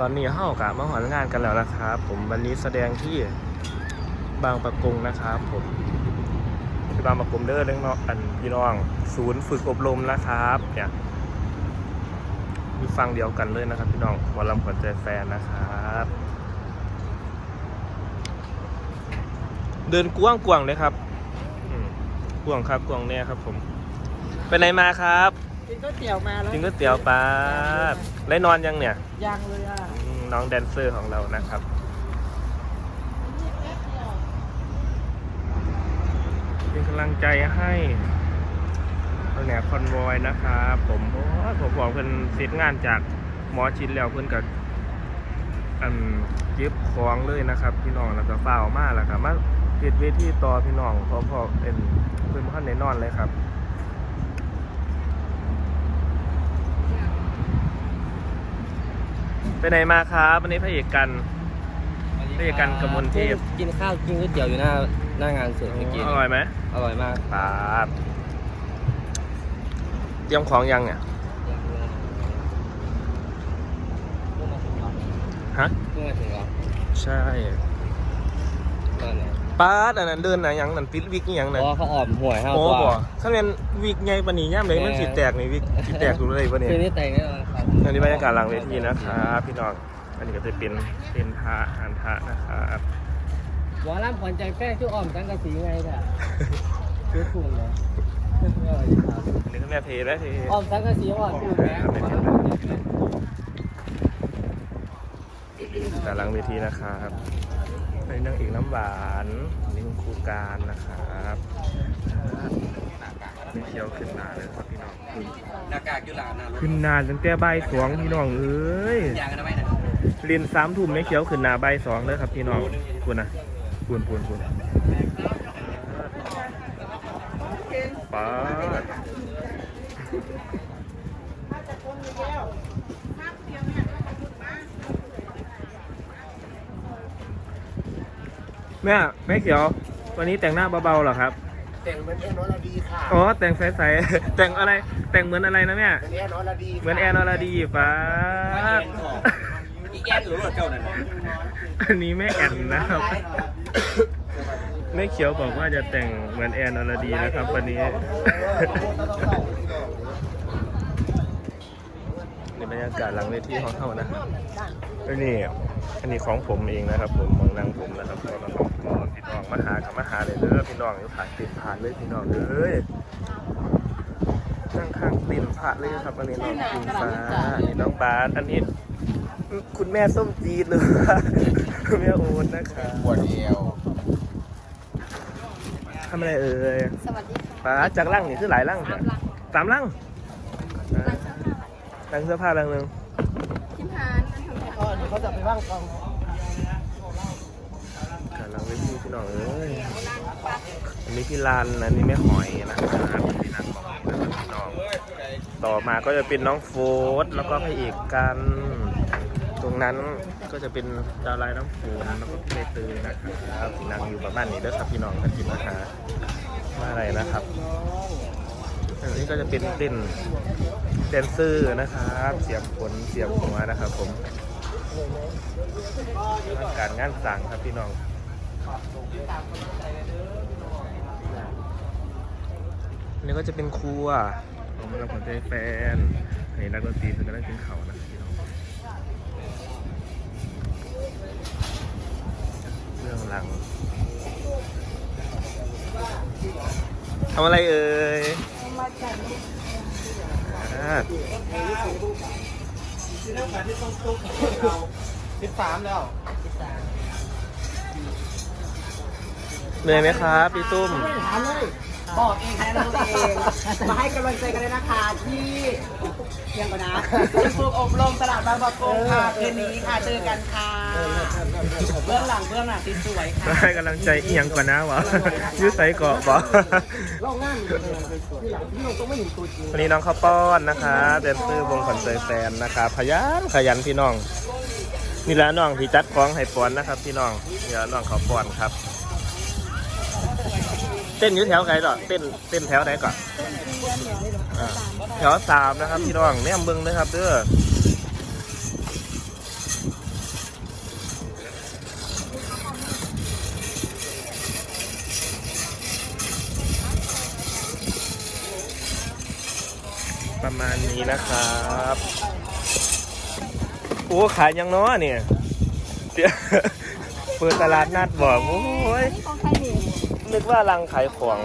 ตอนนี้เข้ากะมาหองานกันแล้วนะครับ ผมวันนี้แสดงที่บางประกงนะครับผมที่บางประกงเด้อเรื่องเนาะอันพี่น้อง ศูนย์ฝึกอบรมนะครับ เนี่ยมีฟังเดียวกันเลยนะครับ พี่น้องหมอลำขวัญใจแฟนนะครับ เดินกว้างกวางเลยครับกวางครับกวางเนี่ยครับ ผม ไปไหนมาครับ กินก๋วยเตี๋ยวมาแล้วกินก๋วยเตี๋ยวปลาได้นอนยังเนี่ยยังเลยอะอืมน้องแดนเซอร์ของเรานะครับ เป็นกำลังใจให้แหนคอนวอยนะครับผมโอ้ยผมบอกเพิ่นเสร็จงานจากหมอชิดแล้วเพิ่นกับอันเก็บของเลยนะครับ พี่น้องแล้วก็ฝ้าวมาแล้วครับมาเฮ็ดเวทีต่อพี่น้องเพราะพอเป็นเพิ่นบ่ทันได้นอนเลยครับ ไปไหนมาครับวันนี้พระเอกกันพระเอกกันกมลเทพกินข้าวกินก๋วยเตี๋ยวอยู่หน้าหน้างานเสร็จเมื่อกี้อร่อยไหมอร่อยมากครับเตรียมของยังเนี่ยฮะเพิ่งมาถึงเหรอใช่ตอนไหน ป้าดอันนั้นเดินนะยังนั่นปิดวิกอิหยังเพนั่นราะว่าเขาอ่อมห่วยห้าโอ้ตัวบ่ถ้าเป็นวิกไงปานนี้ย่ามเลยมันสิแตกนี่วิกสิแตกอยู่เลยปะเนี่ย คืนนี้แต่งแน่นอนครับ อันนี้บรรยากาศหลังเวทีนะครับพี่น้อง อันนี้ก็จะเป็นเป็นพระอานพระนะครับหมอลำขวัญใจแป้งชื่ออ่อมสังกะสีไงเนี่ยชื่อถูกเลยไม่ไหวครับอันนี้ก็แม่เพแม่เพอ่อมสังกะสีอ่อนถูกแม่หมอลำขวัญใจแป้งแต่หลังเวทีนะครับ ในนางเอกน้ำหวานอันนี่คุณครูการนะครับไม่เคี้ยวขึ้นมาเลยครับพี่น้องหน้ากากอยู่หลานนะขึ้นนานตั้งแต่ใบายสองพี่น้องเอ้ยยางกันไหมนะเรียนสามทุ่มไม่เคี้ยวขึ้นหนาใบายสองเลยครับพี่น้องคุณนะคุณคุณคุณป๊าด แม่แม่เขียว วันนี้แต่งหน้าเบาๆเหรอครับ แต่งเหมือนแอนอรดีค่ะอ๋อแต่งใสๆ แต่งอะไรแต่งเหมือนอะไรนะแม่เป็นแอนอรดีเหมือนแอนอรดีป้าดอีแกนหรือว่าเจ้านั่นอันนี้แม่แอนนะครับแม่เขียวบอกว่าจะแต่งเหมือนแอนอรดีนะครับ วันนี้นี่บรรยากาศหลังเวทีของเขานะครับอันนี้ อันนี้ของผมเองนะครับ ผมมองนางผมนะครับก็เราต้องขอพี่น้องมาหากับมาหาเลยเด้อพี่น้องอยู่ผ่านติดผ่านเลยพี่น้องเด้อนั่งข้างติ่นพระเลยครับอันนี้น้องคุณฟ้าอันนี้น้องบาสอันนี้คุณแม่ส้มจีดหรือว่าคุณแม่โอ๊ตนะครับปวดเอวทำอะไรเอ่ยสวัสดีค่ะป้าจากร่างนี่คือหลายร่างจ้ะสามร่างอ่าร่างเสื้อผ้าร่างหนึ่ง พิมพานอันทำค่ะ ก็ เขาจะไปว่างกองกำลังไปที่พี่น้องเอ้ยอันนี้พี่ลานอันนี้แม่หอยนะครับพี่นางของนะครับพี่น้อง ต่อมาก็จะเป็นน้องโฟสแล้วก็พระเอกกัน ตรงนั้นก็จะเป็นดาวไลน์น้ำฝนแล้วก็พี่ใบเตยนะครับพี่นางอยู่ประมาณนี้เด้อครับพี่น้องกันจิมาหาว่าอะไรนะครับอันนี้ก็จะเป็นเต้นแดนเซอร์นะครับ เสียบขนเสียบหัวนะครับผม การงานสั่งครับพี่น้องอันนี้ก็จะเป็นครัวผมรับผลใจแฟนนนี้นักดนตรีคือกำลังกินเขานะพี่น้องเรื่องหลังทำอะไรเอ่ย อ่าสิบสามแล้วเหนื่อยไหมครับพี่ตุ้มไม่ถามเลย บอกเองแทนตัวเอง มาให้กำลังใจกันเลยนะคะที่เพียงก่อนนะฝึกอบรมตลาดบางประกงค่ะคืนนี้ค่ะเจอกันค่ะเบื้องหลังเบื้องหลังติดสวยค่ะให้กำลังใจอีหยังก่อนนะวะยืดใส่เกาะบอเล่าง่ายเลยที่หลังที่เราต้องไม่เห็นตัวจริงวันนี้น้องข้าวป้อนนะคะแดนเซอร์วงขวัญใจแฟนนะครับขยันขยันพี่น้องนี่แหละน้องที่จัดของให้ปอนนะครับพี่น้องนี่แหละน้องข้าวป้อนครับ เต้นอยู่แถวไหนก่อนเต้นเต้นแถวไหนก่อนแถวสามนะครับพี่น้องแนมเบิ้งเลยครับเด้อประมาณนี้นะครับโอ้ขายยังน้อเนี่ยเปิดตลาดนัดบอกโอ้ย นี่ของใครนี่นึกว่ารังขายของ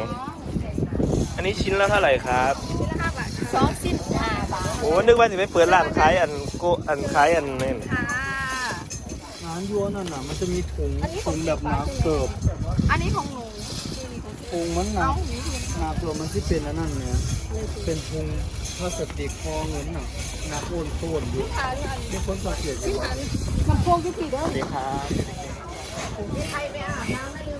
อันนี้ชิ้นละเท่าไหร่ครับชิ้นละห้าบาทสองสิบห้าบาทโอ้นึกว่าจะไปเปิดร้านขายอันโกอันขายอันนี่ค่ะงานยัวนั่นน่ะมันจะมีถุงอันนี้ขถุองงแบบหนาเกิบอันนี้ของหนูนี่นี่ของพี่ถุงมันหนาเอาหนูพี่หนาเกิบมันที่เป็นอันนั้นเนี่ยเป็นถุงพลาสติกคอเงินน่ะหนาโอนโคนอยู่ทานอันมีคนสังเกตอยู่ว่ามันโพกที่ผีเด้อสวัสดีครับมีใครไปอาบน้ำได้เลย